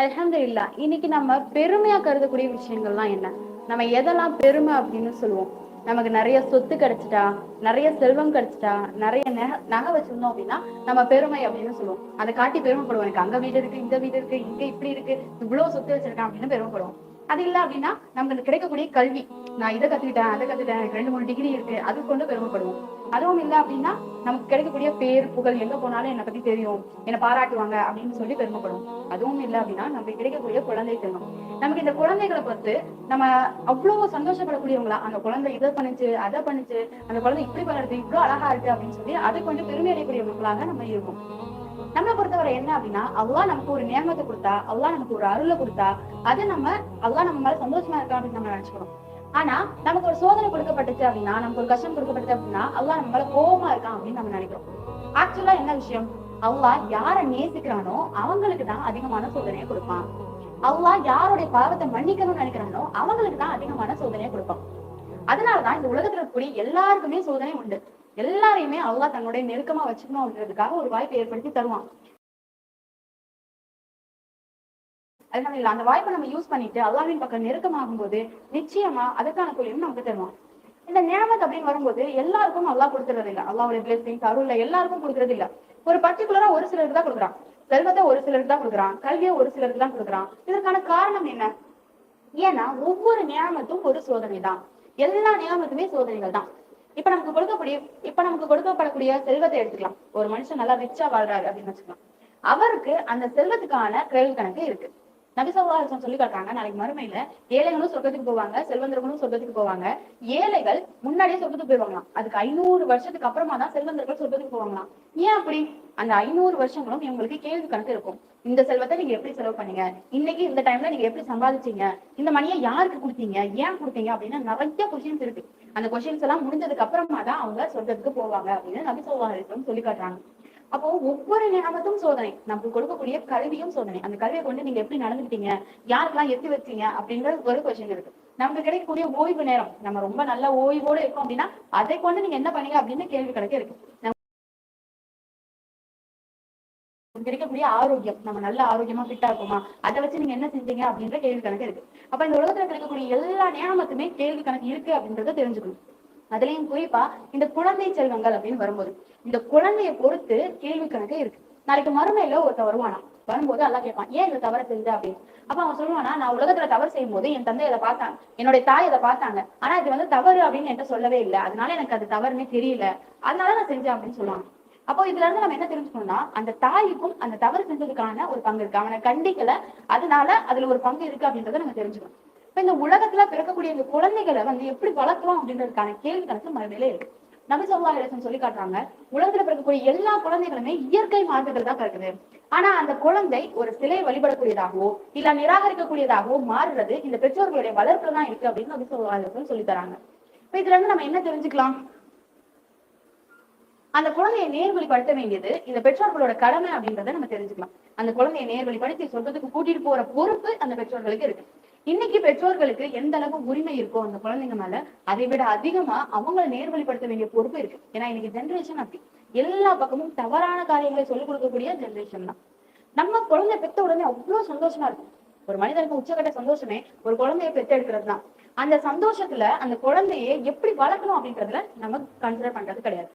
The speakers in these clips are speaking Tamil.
அல்ஹம்துலில்லா இன்னைக்கு நம்ம பெருமையா கருதக்கூடிய விஷயங்கள்லாம் என்ன? நம்ம எதெல்லாம் பெருமை அப்படின்னு சொல்லுவோம். நமக்கு நிறைய சொத்து கிடைச்சிட்டா நிறைய செல்வம் கிடைச்சிட்டா நிறைய நகை நகை வச்சிருந்தோம் அப்படின்னா நம்ம பெருமை அப்படின்னு சொல்லுவோம். அதை காட்டி பெருமைப்படுவோம். எனக்கு அங்க வீடு இருக்கு இந்த வீடு இருக்கு இங்க இப்படி இருக்கு இவ்வளவு சொத்து வச்சிருக்கேன் அப்படின்னு பெருமைப்படுவோம். அது இல்ல அப்படின்னா நமக்கு கிடைக்கக்கூடிய கல்வி. நான் இதை கத்துக்கிட்டேன் அதை கத்துக்கிட்டேன் ரெண்டு மூணு டிகிரி இருக்கு அது கொண்டு பெருமைப்படுவோம். அதுவும் இல்ல அப்படின்னா நமக்கு கிடைக்கக்கூடிய பேர் புகழ் எங்க போனாலும் என்னை பத்தி தெரியும். என்னை பாராட்டுவாங்க அப்படின்னு சொல்லி பெருமைப்படும் அதுவும் இல்ல அப்படின்னா நமக்கு கிடைக்கக்கூடிய குழந்தை செல்வம் நமக்கு இந்த குழந்தைகளை பார்த்து நம்ம அவ்வளவு சந்தோஷப்படக்கூடியவங்களா? அந்த குழந்தை இதை பண்ணுச்சு அதை பண்ணுச்சு அந்த குழந்தை இப்படி பண்ணுறது இவ்வளவு அழகா இருக்கு அப்படின்னு சொல்லி அதை கொண்டு பெருமை அடையக்கூடியவங்களாக நம்ம இருக்கோம். நம்மளை பொறுத்தவரை என்ன அப்படின்னா அல்லாஹ் நமக்கு ஒரு நியமத்தை கொடுத்தா அல்லாஹ் நமக்கு ஒரு அருளை கொடுத்தா அதை நம்ம அல்லாஹ் நம்ம மேல சந்தோஷமா இருக்கா அப்படின்னு நம்ம நினைச்சுக்கிறோம் ஆனா நமக்கு ஒரு சோதனை கொடுக்கப்பட்டுச்சு அப்படின்னா நமக்கு ஒரு கஷ்டம் கொடுக்கப்பட்டது அப்படின்னா அல்லாஹ் நம்ம மேல கோபமா இருக்கான் அப்படின்னு நம்ம நினைக்கிறோம். ஆக்சுவலா என்ன விஷயம்? அவ்வா யார நேசிக்கிறானோ அவங்களுக்கு தான் அதிகமான சோதனையை கொடுப்பான். அல்லாஹ் யாருடைய பாவத்தை மன்னிக்கணும்னு நினைக்கிறானோ அவங்களுக்கு தான் அதிகமான சோதனையை கொடுப்பான். அதனாலதான் இந்த உலகத்துல இருக்கக்கூடிய எல்லாருக்குமே சோதனை உண்டு. எல்லாரையுமே அல்லா தன்னுடைய நெருக்கமா வச்சுக்கணும் அப்படின்றதுக்காக ஒரு வாய்ப்பை ஏற்படுத்தி தருவான். அதனால அந்த வாய்ப்பை நம்ம யூஸ் பண்ணிட்டு அல்லாவின் பக்கம் நெருக்கமாகும் போது நிச்சயமா அதுக்கான கூலியும் நமக்கு தருவான். இந்த நியமத் அப்படின்னு வரும்போது எல்லாருக்கும் அல்லாஹ் கொடுத்துறது இல்ல அல்லாவுடைய பிளெஸிங் அருள்ல எல்லாருக்கும் கொடுக்கறது இல்ல ஒரு பர்டிகுலரா ஒரு சிலருக்கு தான் கொடுக்குறான். செல்வத்தை ஒரு சிலருக்கு தான் கொடுக்குறான். கல்வியை ஒரு சிலருக்கு தான் கொடுக்குறான். இதற்கான காரணம் என்ன? ஏன்னா ஒவ்வொரு நியமத்தும் ஒரு சோதனை தான் எல்லா நியமத்துமே சோதனைகள் தான் இப்ப நமக்கு கொடுக்கக்கூடிய இப்ப நமக்கு கொடுக்கப்படக்கூடிய செல்வத்தை எடுத்துக்கலாம். ஒரு மனுஷன் நல்லா ரிச்சா வாழ்றாரு அப்படின்னு வச்சுக்கலாம். அவருக்கு அந்த செல்வத்துக்கான கிரெடிட் கணக்கு இருக்கு. நபிசவாசம் சொல்லி காட்டுறாங்க. நாளைக்கு மறுமையில ஏழைகளும் சொர்க்கத்துக்கு போவாங்க செல்வந்தர்களும் சொர்க்கத்துக்கு போவாங்க. ஏழைகள் முன்னாடியே சொர்க்கத்துக்கு போயிருவாங்களாம். அதுக்கு ஐநூறு வருஷத்துக்கு அப்புறமா தான் செல்வந்தர்கள் சொர்க்கத்துக்கு போவாங்களாம். ஏன் அப்படி? அந்த ஐநூறு வருஷங்களும் இவங்களுக்கு கேள்வி கணக்கு இருக்கும். இந்த செல்வத்தை நீங்க எப்படி செலவு பண்ணீங்க? இன்னைக்கு இந்த டைம்ல நீங்க எப்படி சம்பாதிச்சீங்க? இந்த மணியை யாருக்கு கொடுத்தீங்க? ஏன் கொடுத்தீங்க? அப்படின்னு நிறைய கொஸ்டின்ஸ் இருக்கு. அந்த கொஸ்டின்ஸ் எல்லாம் முடிஞ்சதுக்கு அப்புறமா தான் அவங்க சொர்க்கத்துக்கு போவாங்க அப்படின்னு நபி சொல்லி காட்டுறாங்க. அப்போ ஒவ்வொரு நியமத்தும் சோதனை. நமக்கு கொடுக்கக்கூடிய கல்வியும் சோதனை. அந்த கல்வியை கொண்டு நீங்க எப்படி நடந்துக்கிட்டீங்க யாருக்கெல்லாம் எத்தி வச்சீங்க? அப்படின்ற ஒரு கொஸ்டின் இருக்கு. நமக்கு கிடைக்கக்கூடிய ஓய்வு நேரம். நம்ம ரொம்ப நல்ல ஓய்வோட இருக்கோம் அப்படின்னா அதை கொண்டு நீங்க என்ன பண்ணீங்க அப்படின்னு கேள்வி கணக்கு இருக்கு. கிடைக்கக்கூடிய ஆரோக்கியம். நம்ம நல்ல ஆரோக்கியமா ஃபிட்டா இருக்குமா? அதை வச்சு நீங்க என்ன செஞ்சீங்க அப்படின்ற கேள்வி கணக்கு இருக்கு. அப்ப இந்த உலகத்துல கிடைக்கக்கூடிய எல்லா நியமத்துமே கேள்வி கணக்கு இருக்கு அப்படின்றத தெரிஞ்சுக்கணும். அதுலயும் குறிப்பா இந்த குழந்தை செல்வங்கள் அப்படின்னு வரும்போது இந்த குழந்தைய பொறுத்து கேள்வி கணக்கு இருக்கு. நாளைக்கு மறுமையில ஒருத்தர் வருவானா? வரும்போது எல்லாம் கேட்பான் ஏன் இந்த தவறை செஞ்ச? அப்படின்னு. அப்ப அவன் சொல்லுவானா நான் உலகத்துல தவறு செய்யும் போது என் தந்தை இதை பார்த்தாங்க என்னுடைய தாய் இதை பார்த்தாங்க. ஆனா இது வந்து தவறு அப்படின்னு என்கிட்ட சொல்லவே இல்லை. அதனால எனக்கு அது தவறுனே தெரியல. அதனால நான் செஞ்சேன் அப்படின்னு சொல்லுவாங்க. அப்போ இதுல இருந்து நம்ம என்ன தெரிஞ்சுக்கணும்னா அந்த தாய்க்கும் அந்த தவறு செஞ்சதுக்கான ஒரு பங்கு இருக்கு. அவனை கண்டிக்கல. அதனால அதுல ஒரு பங்கு இருக்கு அப்படின்றத நம்ம தெரிஞ்சுக்கணும். இப்ப இந்த உலகத்துல பிறக்கக்கூடிய இந்த குழந்தைகளை வந்து எப்படி வளர்க்கலாம் அப்படின்றதுக்கான கேள்வி கணக்கு மறுநிலை இருக்கு நபி சொல்லா இலசன் சொல்லி காட்டுறாங்க உலகத்துல பிறக்கக்கூடிய எல்லா குழந்தைகளுமே இயற்கை மார்க்கத்தில் தான் பிறக்குது. ஆனா அந்த குழந்தை ஒரு சிலை வழிபடக்கூடியதாகவோ இல்ல நிராகரிக்கக்கூடியதாகவோ மாறுறது இந்த பெற்றோர்களுடைய வளர்ப்புல தான் இருக்கு அப்படின்னு நபி சொல்லா இலசன் சொல்லி தராங்க. இப்ப இதுல இருந்து நம்ம என்ன தெரிஞ்சுக்கலாம்? அந்த குழந்தையை நேர்வழிப்படுத்த வேண்டியது இந்த பெற்றோர்களோட கடமை அப்படின்றத நம்ம தெரிஞ்சுக்கலாம். அந்த குழந்தையை நேர்வழிப்படுத்தி சொல்றதுக்கு கூட்டிட்டு போற பொறுப்பு அந்த பெற்றோர்களுக்கு இருக்கு. இன்னைக்கு பெற்றோர்களுக்கு எந்த அளவு உரிமை இருக்கோ அந்த குழந்தைங்க மேல அதை விட அதிகமா அவங்களை நேர்வழிப்படுத்த வேண்டிய பொறுப்பு இருக்கு. ஏன்னா இன்னைக்கு ஜென்ரேஷன் அப்படி. எல்லா பக்கமும் தவறான காரியங்களை சொல்லிக் கொடுக்கக்கூடிய ஜென்ரேஷன் தான். நம்ம குழந்தை பெத்த உடனே அவ்வளவு சந்தோஷமா இருக்கும். ஒரு மனிதனுக்கு உச்சக்கட்ட சந்தோஷமே ஒரு குழந்தைய பெத்தெடுக்கிறது தான் அந்த சந்தோஷத்துல அந்த குழந்தையை எப்படி வளர்க்கணும் அப்படின்றதுல நம்ம கன்சிடர் பண்றது கிடையாது.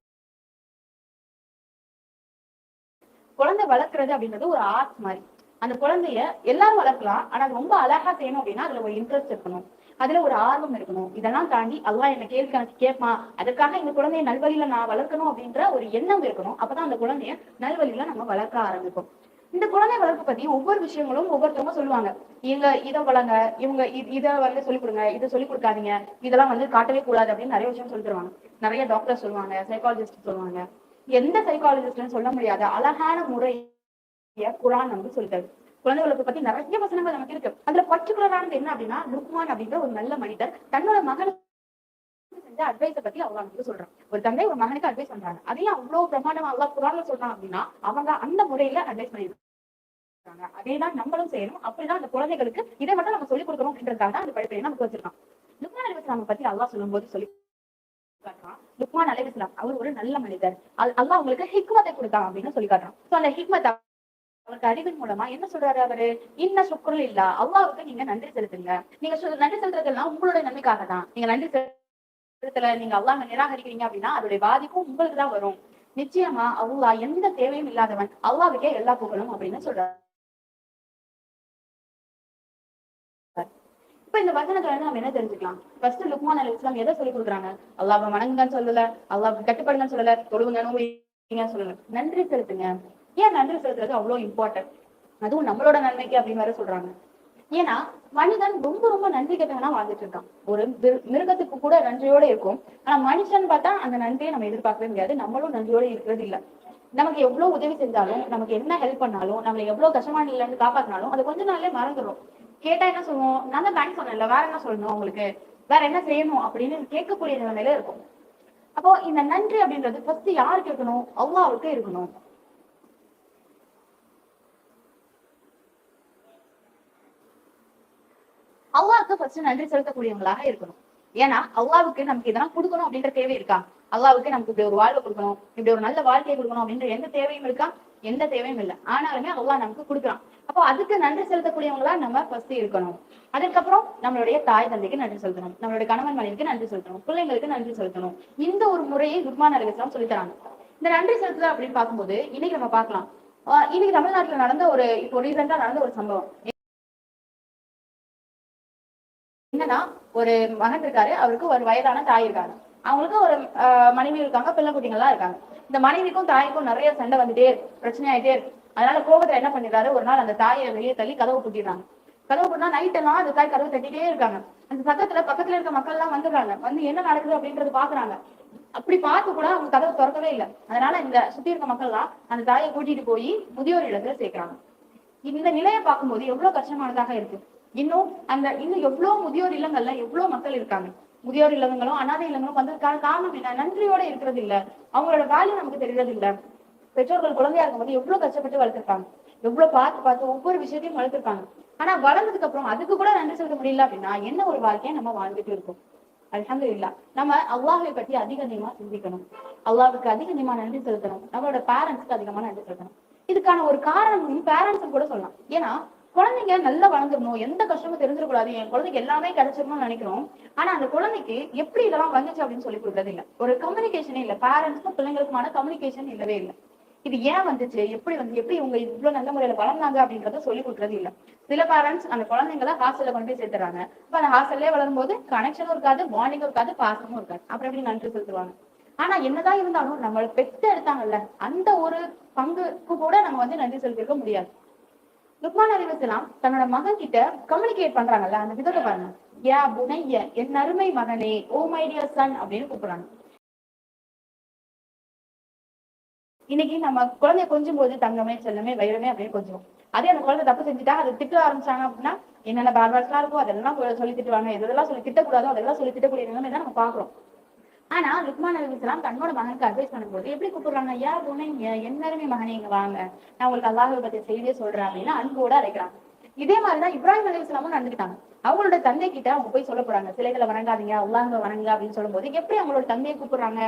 குழந்தை வளர்க்கறது அப்படின்றது ஒரு ஆர்ட் மாதிரி. அந்த குழந்தைய எல்லாரும் வளர்க்கலாம். ஆனா ரொம்ப அழகா செய்யணும் அப்படின்னா அதுல ஒரு இன்ட்ரெஸ்ட் இருக்கணும். அதுல ஒரு ஆர்வம் இருக்கணும். இதெல்லாம் தாண்டி அல்லா என்ன கேள்வி கேட்பான். அதுக்காக இந்த குழந்தைய நல்வழியில நான் வளர்க்கணும் அப்படின்ற ஒரு எண்ணம் இருக்கணும். அப்பதான் அந்த குழந்தைய நல்வழியில நம்ம வளர்க்க ஆரம்பிப்போம். இந்த குழந்தை வளர்ப்பு பத்தி ஒவ்வொரு விஷயங்களும் ஒவ்வொருத்தவங்க சொல்லுவாங்க. இவங்க இதை வளங்க. இவங்க இதை வந்து சொல்லிக் கொடுங்க. இதை சொல்லிக் கொடுக்காதீங்க. இதெல்லாம் வந்து காட்டவே கூடாது அப்படின்னு நிறைய விஷயம் சொல்லி தருவாங்க நிறைய டாக்டர் சொல்லுவாங்க சைக்காலஜிஸ்ட் சொல்லுவாங்க. எந்த சைக்காலஜிஸ்ட்னு சொல்ல முடியாத. அழகான முறை குரான் வந்து சொல்லி குழந்தை வளர்ப்பு பத்தி நிறைய வசனங்கள் நமக்கு இருக்கு. அதுல பர்டிகுலரானது என்ன அப்படின்னா லுக்மான் அப்படின்ற ஒரு நல்ல மனிதர் தன்னோட மகனுக்கு செஞ்ச அட்வைஸ பத்தி அவங்க வந்து சொல்றாங்க. ஒரு தந்தை ஒரு மகனுக்கு அட்வைஸ் பண்றாங்க. அதையும் அவ்வளவு பிரமாண்டமா அவ்வளவு குரான்ல சொல்றாங்க அப்படின்னா அவங்க அந்த முறையில அட்வைஸ் பண்ணிருக்காங்க அதேதான் நம்மளும் செய்யணும். அப்படிதான் அந்த குழந்தைகளுக்கு இதை மட்டும் நம்ம சொல்லிக் கொடுக்கணும் அப்படின்றதுக்காக தான் அந்த படிப்பை நமக்கு வச்சிருக்கான். லுக்மான் அலிவஸ்லாம பத்தி அல்லாஹ் சொல்லும்போது சொல்லி காட்டுறான். லுக்மான் அலிவஸ்லாம் அவர் ஒரு நல்ல மனிதர். அல்- அல்லாஹ் உங்களுக்கு ஹிக்மத்தை கொடுத்தான் அப்படின்னு சொல்லி காட்டுறான். சோ அந்த ஹிக்மத்தை அவருக்கு அறிவின் மூலமா என்ன சொல்றாரு அவரு? இன்ன சுக்குரல் இல்ல. அல்லாவுக்கு நீங்க நன்றி செலுத்துங்க. நீங்க சொல்~ நன்றி செலுத்துறதெல்லாம் உங்களுடைய நன்மைக்காக தான் நீங்க நன்றி செலுத்தல நீங்க அல்லாஹ் நிராகரிக்கிறீங்க அப்படின்னா அதோடைய பாதிப்பும் உங்களுக்கு தான் வரும். நிச்சயமா அல்லாஹ் எந்த தேவையும் இல்லாதவன் அல்லாவுக்கே எல்லா புகழும் அப்படின்னு சொல்றாரு. இப்ப இந்த வசனத்துல இருந்து நம்ம என்ன தெரிஞ்சுக்கலாம்? ஃபர்ஸ்ட் லுக்மான் அலி இஸ்லாம் எதை சொல்லி கொடுக்குறாங்க? அல்லாஹ் வணங்குங்கன்னு சொல்லல. அல்லாஹ் கட்டுப்படுங்கன்னு சொல்லல. தொழுவுங்க சொல்லல. நன்றி செலுத்துங்க. ஏன் நன்றி செலுத்துறது அவ்வளவு இம்பார்ட்டன்ட் அதுவும் நம்மளோட நன்மைக்கு அப்படின்னு வேற சொல்றாங்க. ஏன்னா மனிதன் ரொம்ப ரொம்ப நன்றி கெட்டவனா வாழ்ந்துட்டு இருக்கான். ஒரு மிரு- மிருகத்துக்கு கூட நன்றியோட இருக்கும். ஆனா மனுஷன் பார்த்தா அந்த நன்றியை நம்ம எதிர்பார்க்கவே முடியாது. நம்மளும் நன்றியோட இருக்கிறது இல்ல. நமக்கு எவ்வளவு உதவி செஞ்சாலும் நமக்கு என்ன ஹெல்ப் பண்ணாலும் நம்மளை எவ்வளவு கஷ்டமான நிலையில இருந்து காப்பாத்தினாலும் அது கொஞ்ச நாள்லயே மறந்துடும் கேட்டா என்ன சொல்லுவோம்? நான் தான் பேங்க் சொன்னேன்ல வேற என்ன சொல்லணும் உங்களுக்கு? வேற என்ன செய்யணும் அப்படின்னு கேட்கக்கூடிய நிலைமையில இருக்கும். அப்போ இந்த நன்றி அப்படின்றது ஃபர்ஸ்ட் யாருக்கு இருக்கணும்? அவருக்கு இருக்கணும். அல்லாவுக்கு ஃபர்ஸ்ட் நன்றி செலுத்தக்கூடியவங்களாக இருக்கணும். ஏன்னா அல்லாவுக்கு நமக்கு இதெல்லாம் கொடுக்கணும் அப்படின்ற தேவை இருக்கா? அல்லாவுக்கு நமக்கு இப்படி ஒரு வாழ்வை கொடுக்கணும் இப்படி ஒரு நல்ல வாழ்க்கையை கொடுக்கணும் அப்படின்ற எந்த தேவையும் இருக்கா? எந்த தேவையும் இல்லை. ஆனாலுமே அல்லா நமக்கு கொடுக்குறான். அப்போ அதுக்கு நன்றி செலுத்தக்கூடியவங்களா நம்ம ஃபர்ஸ்ட் இருக்கணும். அதுக்கப்புறம் நம்மளுடைய தாய் தந்தைக்கு நன்றி செலுத்தணும். நம்மளுடைய கணவன் மனைவிக்கு நன்றி செலுத்தணும். பிள்ளைங்களுக்கு நன்றி செலுத்தணும். இந்த ஒரு முறையை குர்மான் அலிஸ்லாம் சொல்லித்தராங்க இந்த நன்றி செலுத்துதல் அப்படின்னு பார்க்கும்போது இன்னைக்கு நம்ம பார்க்கலாம். இன்னைக்கு தமிழ்நாட்டுல நடந்த ஒரு இப்போ ரீசெண்டா நடந்த ஒரு சம்பவம். என்னன்னா ஒரு மகன் இருக்காரு அவருக்கு ஒரு வயதான தாய் இருக்காங்க. அவங்களுக்கு ஒரு மனைவி இருக்காங்க பிள்ளை குட்டிங்கெல்லாம் இருக்காங்க. இந்த மனைவிக்கும் தாய்க்கும் நிறைய சண்டை வந்துட்டே இருக்கு பிரச்சனை ஆயிட்டே இருக்கு. அதனால கோபத்துல என்ன பண்ணிடுறாரு? ஒரு நாள் அந்த தாயை வெளியே தள்ளி கதவு பூட்டிடுறாங்க. கதவு பூட்டினா நைட் எல்லாம் அந்த தாய் கதவு தட்டிட்டே இருக்காங்க. அந்த சத்தத்துல பக்கத்துல இருக்க மக்கள் எல்லாம் வந்துடுறாங்க. வந்து என்ன நடக்குது அப்படின்றது பாக்குறாங்க. அப்படி பார்த்து கூட அவங்க கதவு திறக்கவே இல்லை. அதனால இந்த சுத்தி இருக்க மக்கள் எல்லாம் அந்த தாயை கூட்டிட்டு போய் முதியோர் இடத்துல சேர்க்கிறாங்க. இந்த நிலையை பார்க்கும்போது எவ்வளவு கஷ்டமானதாக இருக்கு. இன்னும் அந்த இன்னும் எவ்வளவு முதியோர் இல்லங்கள்ல எவ்வளவு மக்கள் இருக்காங்க? முதியோர் இல்லங்களும் அனாதை இல்லங்களும் வந்ததுக்கான காரணம் என்ன? நன்றியோட இருக்கிறது இல்ல. அவங்களோட வேல்யூ நமக்கு தெரியறது இல்ல. பெற்றோர்கள் குழந்தையா இருக்கும்போது எவ்வளவு கஷ்டப்பட்டு வளர்த்திருப்பாங்க எவ்வளவு பார்த்து பார்த்து ஒவ்வொரு விஷயத்தையும் வளர்த்திருப்பாங்க ஆனா வளர்ந்ததுக்கு அப்புறம் அதுக்கு கூட நன்றி செலுத்த முடியல அப்படின்னா என்ன ஒரு வாழ்க்கையை நம்ம வாழ்ந்துட்டு இருக்கோம்? அல்ஹம்துலில்லாஹ் நம்ம அல்லாஹை பற்றி அதிக அதிகமா சிந்திக்கணும். அவ்வாவுக்கு அதிக அதிகமா நன்றி செலுத்தணும். நம்மளோட பேரண்ட்ஸ்க்கு அதிகமா நன்றி செலுத்தணும். இதுக்கான ஒரு காரணம் பேரண்ட்ஸ் கூட சொல்லலாம். ஏன்னா குழந்தைங்க நல்லா வளர்ந்துடணும். எந்த கஷ்டமும் தெரிஞ்சிடக்கூடாது என் குழந்தைக்கு எல்லாமே கிடைச்சிடணும்னு நினைக்கிறோம். ஆனா அந்த குழந்தைக்கு எப்படி இதெல்லாம் வந்துச்சு அப்படின்னு சொல்லி கொடுக்கறது இல்ல. ஒரு கம்யூனிகேஷனே இல்ல. பேரண்ட்ஸ்க்கும் பிள்ளைங்களுக்குமான கம்யூனிகேஷன் இல்லவே இல்லை. இது ஏன் வந்துச்சு? எப்படி வந்து எப்படி இவங்க இவ்வளவு நல்ல முறையில வளர்ந்தாங்க அப்படின்றத சொல்லி கொடுக்கறது இல்ல. சில பேரண்ட்ஸ் அந்த குழந்தைங்கள ஹாஸ்டல்ல கொண்டு போய் சேர்த்துறாங்க. அப்ப அந்த ஹாஸ்டல்லே வளரும் போது கனெக்ஷனும் இருக்காது பாண்டிங்கும் இருக்காது பாசமும் இருக்காது. அப்புறம் எப்படி நன்றி செலுத்துவாங்க? ஆனா என்னதான் இருந்தாலும் நம்மளை பெற்று எடுத்தாங்கல்ல அந்த ஒரு பங்குக்கு கூட நம்ம வந்து நன்றி செலுத்திருக்க முடியாது. லுக்மான் அலிவசலாம் தன்னோட மகன் கிட்ட கம்யூனிகேட் பண்றாங்கல்ல அந்த விதத்தை பாருங்க. யா புனைய என் அருமை மகனே ஓ மைடியா சன் அப்படின்னு கூப்பிடுறாங்க. இன்னைக்கு நம்ம குழந்தைய கொஞ்சும் போது தங்கமே செல்லமே வைரமே அப்படின்னு கொஞ்சம் அதே அந்த குழந்தை தப்பு செஞ்சுட்டா அதை திட்ட ஆரம்பிச்சாங்க அப்படின்னா என்னென்ன பேட் வேர்ட்ஸ்லாம் இருக்கோ அதெல்லாம் சொல்லி திட்டுவாங்க. எதெல்லாம் சொல்லி திட்டக்கூடாதோ அதெல்லாம் சொல்லி திட்டக்கூடிய நிலைமை தான் நம்ம பாக்குறோம் ஆனா லுக்மான் அலிஸ்லாம் தன்னோட மகனுக்கு அட்வைஸ் பண்ணும்போது எப்படி கூப்பிடுறாங்க யா புனைங்க என்னருமே மகனே இங்க வாங்க. நான் உங்களுக்கு அல்லாஹை பத்தி செய்தியே சொல்றேன் அப்படின்னு அன்போட அழைக்கிறாங்க இதே மாதிரிதான் இப்ராஹிம் அலி இஸ்லாமும் நடந்துக்கிட்டாங்க. அவங்களோட தந்தை கிட்ட அவங்க போய் சொல்ல போறாங்க சிலைகளை வணங்காதீங்க அல்லாஹ் வணங்க அப்படின்னு சொல்லும்போது எப்படி அவங்களோட தந்தையை கூப்பிடுறாங்க?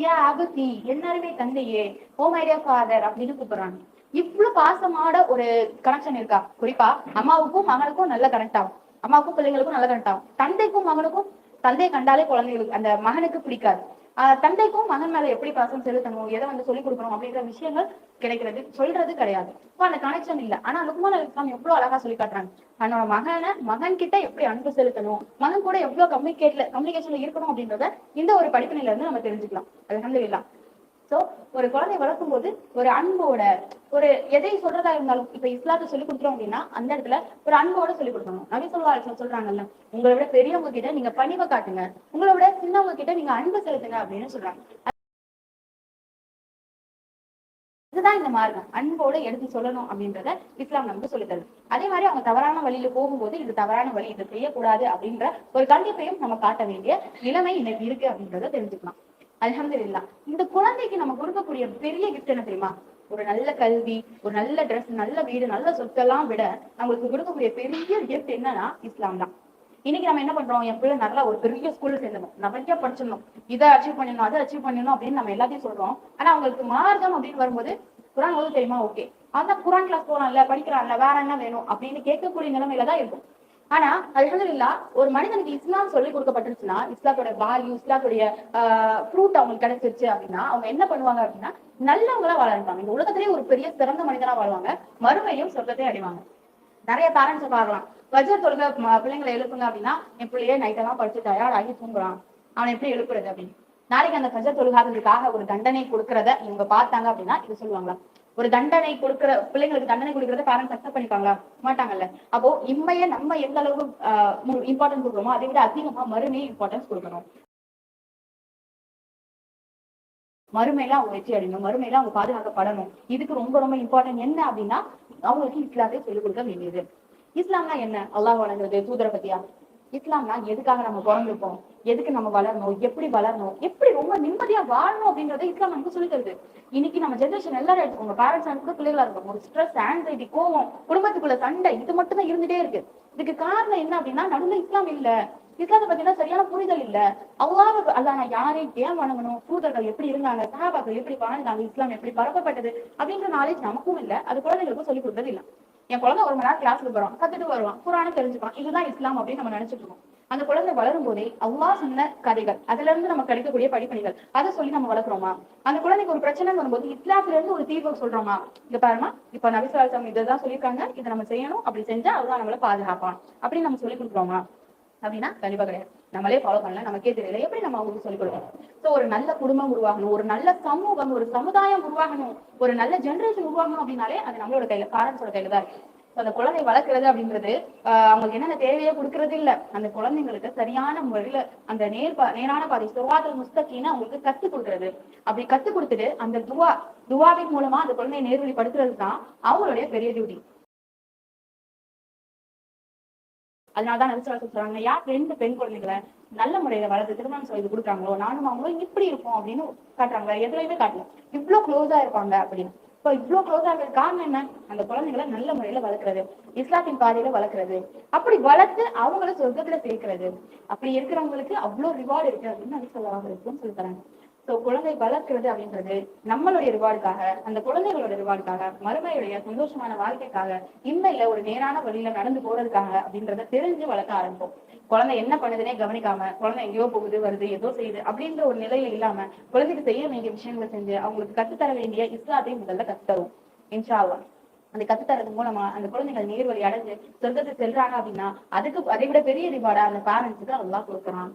ஏ அபதி என்னருமே தந்தையே. ஓ மைடியா ஃபாதர் அப்படின்னு கூப்பிடுறாங்க. இவ்வளவு பாசமான ஒரு கனெக்ஷன் இருக்கா? குறிப்பா அம்மாவுக்கும் மகனுக்கும் நல்ல கனெக்ட் ஆகும். அம்மாவுக்கும் பிள்ளைங்களுக்கும் நல்ல கனெக்ட் ஆகும். தந்தைக்கும் மகனுக்கும் தந்தையை கண்டாலே குழந்தைகளுக்கு அந்த மகனுக்கு பிடிக்காது. ஆஹ் தந்தைக்கும் மகன் மேல எப்படி பாசம் செலுத்தணும் எதை வந்து சொல்லிக் கொடுக்கணும் அப்படின்ற விஷயங்கள் கிடைக்கிறது சொல்றது கிடையாது. இப்போ அந்த கனெக்ஷன் இல்ல. ஆனா லுக்மான் அலி எவ்வளவு அழகா சொல்லி காட்டுறாங்க. தன்னோட மகனை மகன் கிட்ட எப்படி அன்பு செலுத்தணும் மகன் கூட எவ்வளவு கம்யூனிகேட்ல கம்யூனிகேஷன்ல இருக்கணும் அப்படின்றத இந்த ஒரு படிப்பினையில இருந்து நம்ம தெரிஞ்சுக்கலாம். அது அல்ஹம்துலில்லாஹ். சோ ஒரு குழந்தைய வளர்க்கும் போது ஒரு அன்போட ஒரு எதை சொல்றதா இருந்தாலும் இப்ப இஸ்லாத்தை சொல்லி கொடுக்குறோம் அப்படின்னா அந்த இடத்துல ஒரு அன்போட சொல்லி கொடுக்கணும். நபி சொல்லா சொல்றாங்கல்ல உங்களை விட பெரியவங்க கிட்ட நீங்க பணிவை காட்டுங்க உங்களை விட சின்னவங்க கிட்ட நீங்க அன்பு செலுத்துங்க அப்படின்னு சொல்றாங்க. இதுதான் இந்த மார்க்கம். அன்போட எடுத்து சொல்லணும் அப்படின்றத இஸ்லாம் நமக்கு சொல்லித் தருது. அதே மாதிரி அவங்க தவறான வழியில போகும்போது இது தவறான வழி இதை செய்யக்கூடாது அப்படின்ற ஒரு கண்டிப்பையும் நம்ம காட்ட வேண்டிய நிலைமை இன்னைக்கு இருக்கு அப்படின்றத தெரிஞ்சுக்கலாம். அலமதுல்லா இந்த குழந்தைக்கு நம்ம கொடுக்கக்கூடிய பெரிய கிஃப்ட் என்ன தெரியுமா? ஒரு நல்ல கல்வி ஒரு நல்ல ட்ரெஸ் நல்ல வீடு நல்ல சொத்தெல்லாம் விட நம்மளுக்கு கொடுக்கக்கூடிய பெரிய கிஃப்ட் என்னன்னா இஸ்லாம் தான். இன்னைக்கு நம்ம என்ன பண்றோம்? என் பிள்ளை நல்லா ஒரு பெரிய ஸ்கூல்ல சேர்ந்தணும் நிறைய படிச்சிடணும். இதை அச்சீவ் பண்ணிடணும் அதை அச்சீவ் பண்ணணும் அப்படின்னு நம்ம எல்லாத்தையும் சொல்றோம். ஆனா அவங்களுக்கு மார்க்கம் அப்படின்னு வரும்போது குரான் வந்து தெரியுமா? ஓகே. அந்த குரான் கிளாஸ் போறான்ல படிக்கிறான்ல வேற என்ன வேணும் அப்படின்னு கேட்கக்கூடிய நிலைமையில தான் இருக்கும். ஆனா அலமதுல்லா ஒரு மனிதனுக்கு இஸ்லாம் சொல்லி கொடுக்கப்பட்டுருச்சுன்னா இஸ்லாத்தோட வேல்யூ இஸ்லாத்துடைய ஃப்ரூட் அவங்களுக்கு கிடைச்சிருச்சு அப்படின்னா அவங்க என்ன பண்ணுவாங்க அப்படின்னா நல்லவங்களா வாழ்வாங்க இந்த உலகத்திலேயே ஒரு பெரிய சிறந்த மனிதனா வாழ்வாங்க. மறுமையும் சொர்க்கத்தை அடைவாங்க. நிறைய பேரண்ட்ஸ் பார்க்கலாம் வஜர் தொழுக பிள்ளைங்களை எழுப்புங்க அப்படின்னா என் பிள்ளையே நைட்டெல்லாம் படிச்சு டயர்ட் ஆகி தூங்குறான். அவனை எப்படி எழுப்புறது? அப்படின்னு. நாளைக்கு அந்த கஜ தொழுகாததுக்காக ஒரு தண்டனை கொடுக்கறத இவங்க பார்த்தாங்க அப்படின்னா இது சொல்லுவாங்களா ஒரு தண்டனை கொடுக்கிற பிள்ளைங்களுக்கு தண்டனை கொடுக்கறத பேரண்ட்ஸ் அக்செப்ட் பண்ணிப்பாங்களா? மாட்டாங்கல்ல. அப்போ இம்மைய நம்ம எந்த அளவுக்கு இம்பார்ட்டன்ஸ் கொடுக்குறோமோ அதை விட அதிகமா மறுமையை இம்பார்ட்டன்ஸ் கொடுக்கணும். மறுமையில அவங்க வெற்றி அடையணும். மறுமையில அவங்க பாதுகாக்கப்படணும். இதுக்கு ரொம்ப ரொம்ப இம்பார்ட்டன்ட் என்ன அப்படின்னா அவங்களுக்கு இஸ்லாத்தை சொல்லிக் கொடுக்க வேண்டியது. இஸ்லாம்னா என்ன? அல்லாஹ் வணங்குறது தூதரை பத்தியா? இஸ்லாம்னா எதுக்காக நம்ம பிறந்திருப்போம் எதுக்கு நம்ம வளரணும்? எப்படி வளரணும்? எப்படி ரொம்ப நிம்மதியா வாழணும் அப்படின்றத இஸ்லாம் நமக்கு சொல்லி தருது. இன்னைக்கு நம்ம ஜெனரேஷன் எல்லாரும் எடுத்துக்கோங்க. பேரண்ட்ஸ் கூட பிள்ளைகளா இருக்கும் ஒரு ஸ்ட்ரெஸ் ஆன்சைட்டி கோவம் குடும்பத்துக்குள்ள சண்டை இது மட்டும் தான் இருந்துட்டே இருக்கு. இதுக்கு காரணம் என்ன அப்படின்னா நடுவில் இஸ்லாம் இல்ல. இஸ்லாத்தை பத்தினா சரியான புரிதல் இல்ல. அல்லாஹ் அல்ல நான் யாரையும் ஏன் வணங்கணும்? தூதர்கள் எப்படி இருந்தாங்க? சஹாபாக்கள் எப்படி வாழ்ந்தாங்க? இஸ்லாம் எப்படி பரப்பப்பட்டது? அப்படின்ற நாலேஜ் நமக்கும் இல்ல. அது குழந்தைகளுக்கும் சொல்லி கொடுத்தது இல்ல. என் குழந்தை ஒரு மணி நேரம் கிளாஸ்க்கு போறான் கத்துட்டு வருவான் குரானும் தெரிஞ்சுப்பான். இதுதான் இஸ்லாம் அப்படின்னு நம்ம நினைச்சிட்டு இருக்கோம். அந்த குழந்தை வளரும் போதே அவ்வா சொன்ன கதைகள் அதுல இருந்து நம்ம கிடைக்கக்கூடிய படிப்பணிகள் அதை சொல்லி நம்ம வளர்க்குறோமா? அந்த குழந்தைக்கு ஒரு பிரச்சனை வரும்போது இஸ்லாத்துல இருந்து ஒரு தீர்வு சொல்றோமா? இங்க பாருமா இப்ப நபிசாலம் இதைதான் சொல்லியிருக்காங்க இதை நம்ம செய்யணும் அப்படி செஞ்சா அல்லாஹ் நம்மள பாதுகாப்பான். அப்படின்னு நம்ம சொல்லி கொடுக்குறோமா? அப்படின்னா கண்டிப்பா கிடையாது. நம்மளே ஃபாலோ பண்ணல நமக்கே தெரியல. எப்படி நம்ம அவங்களுக்கு சொல்லிக் கொடுக்கணும்? சோ ஒரு நல்ல குடும்பம் உருவாகணும் ஒரு நல்ல சமூகம் ஒரு சமுதாயம் உருவாகணும் ஒரு நல்ல ஜெனரேஷன் உருவாகணும் அப்படின்னாலே அது நம்மளோட கையில பேரண்ட்ஸோட கையில தான் இருக்கு. அந்த குழந்தை வளர்க்கறது அப்படின்றது ஆஹ் அவங்களுக்கு என்னென்ன தேவையோ கொடுக்கறது இல்ல. அந்த குழந்தைங்களுக்கு சரியான முறையில அந்த நேர் பா- நேரான பாதை சுவாதல் முஸ்தகின்னு அவங்களுக்கு கத்து கொடுக்கறது. அப்படி கத்து கொடுத்துட்டு அந்த துவா துவாவின் மூலமா அந்த குழந்தையை நேர்வழிப்படுத்துறது தான் அவங்களுடைய பெரிய டியூட்டி அதனாலதான் நடிச்சு சொல்றாங்க யார் ரெண்டு பெண் குழந்தைகளை நல்ல முறையில வளர்த்து திருமணம் செய்து கொடுக்குறாங்களோ நானும் அவங்களும் இப்படி இருப்போம் அப்படின்னு காட்டுறாங்க. வேற எதுலையுமே காட்டல. இவ்வளவு க்ளோஸா இருப்பாங்க அப்படின்னு. இப்போ இவ்வளவு க்ளோஸா இருக்கிற காரணம் என்ன? அந்த குழந்தைங்களை நல்ல முறையில வளர்க்கறது இஸ்லாத்தின் பாதையில வளர்க்கறது. அப்படி வளர்த்து அவங்கள சொர்க்கத்துல சேர்க்கிறது. அப்படி இருக்கிறவங்களுக்கு அவ்வளவு ரிவார்டு இருக்கு அப்படின்னு நபி சொல்லலாம் சொல்லி தராங்க. சோ குழந்தை வளர்க்கிறது அப்படின்றது நம்மளுடைய ரிவார்டுக்காக அந்த குழந்தைகளோட ரிவார்டுக்காக மறுமையுடைய சந்தோஷமான வாழ்க்கைக்காக இன்மையில ஒரு நேரான வழியில நடந்து போறதுக்காக அப்படின்றத தெரிஞ்சு வளர்க்க ஆரம்பிப்போம். குழந்தை என்ன பண்ணுதுன்னே கவனிக்காம குழந்தை எங்கேயோ போகுது வருது ஏதோ செய்யுது அப்படின்ற ஒரு நிலையில இல்லாம குழந்தைக்கு செய்ய வேண்டிய விஷயங்களை செஞ்சு அவங்களுக்கு கத்துத்தர வேண்டிய இஸ்லாத்தை முதல்ல கத்துத்தரும் இன்ஷா அந்த கத்துத்தரது மூலமா அந்த குழந்தைகள் நேர்வழி அடைஞ்சு சொர்க்கத்தை செல்றாங்க அப்படின்னா அதுக்கு அதை விட பெரிய ரிவார்டா அந்த பேரண்ட்ஸுக்கு அதெல்லாம் கொடுக்குறான்.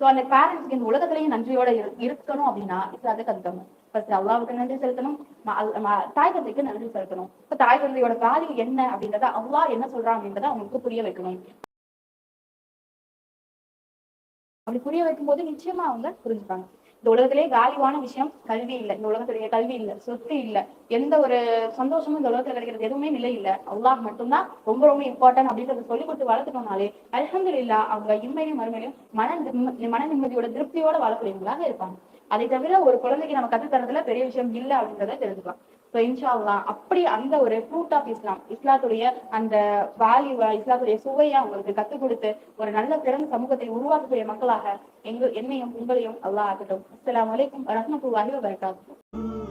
சோ அந்த பேரண்ட்ஸ்க்கு இந்த உலகத்திலேயே நன்றியோட இருக்கணும் அப்படின்னா இஸ்லாத்தை கத்துக்கணும். ஃபர்ஸ்ட் அல்லாவுக்கு நன்றி செலுத்தணும். தாய் தந்தைக்கு நன்றி செலுத்தணும். இப்ப தாய் தந்தையோட வேல்யூ என்ன அப்படின்றத அல்லாஹ் என்ன சொல்றான் அப்படின்றத அவங்களுக்கு புரிய வைக்கணும். அப்படி புரிய வைக்கும் போது நிச்சயமா அவங்க புரிஞ்சுப்பாங்க. இந்த உலகத்திலேயே காலிவான விஷயம் கல்வி இல்ல. இந்த உலகத்துடைய கல்வி இல்ல. சொத்து இல்ல. எந்த ஒரு சந்தோஷமும் இந்த உலகத்துல கிடைக்கிறது எதுவுமே நிலை இல்ல. அல்லாஹ் மட்டும்தான் ரொம்ப ரொம்ப இம்பார்ட்டன்ட் அப்படின்றத சொல்லி கொடுத்து வளர்த்துட்டோம்னாலே அல்ஹம்துலில்லாஹ் அவங்க இம்மையிலும் மறுமையிலும் மன மன நிம்மதியோட திருப்தியோட வாழக்கூடியவங்களாக இருப்பாங்க. அதை தவிர ஒரு குழந்தைக்கு நம்ம கத்து தரதுல பெரிய விஷயம் இல்ல அப்படின்றத தெரிஞ்சுக்கலாம். ஸோ இன்ஷா அப்படி அந்த ஒரு ஃப்ரூட் ஆஃப் இஸ்லாம் இஸ்லாத்துடைய அந்த வேல்யூவை இஸ்லாத்துடைய சுவையா அவங்களுக்கு கற்றுக் கொடுத்து ஒரு நல்ல சிறந்த சமூகத்தை உருவாக்கக்கூடிய மக்களாக எங்க என்னையும் உங்களையும் அல்லா ஆகட்டும் அஸ்லாம் வலைக்கும் வரஹ்மத்துல்லாஹி வபரகாத்துஹு.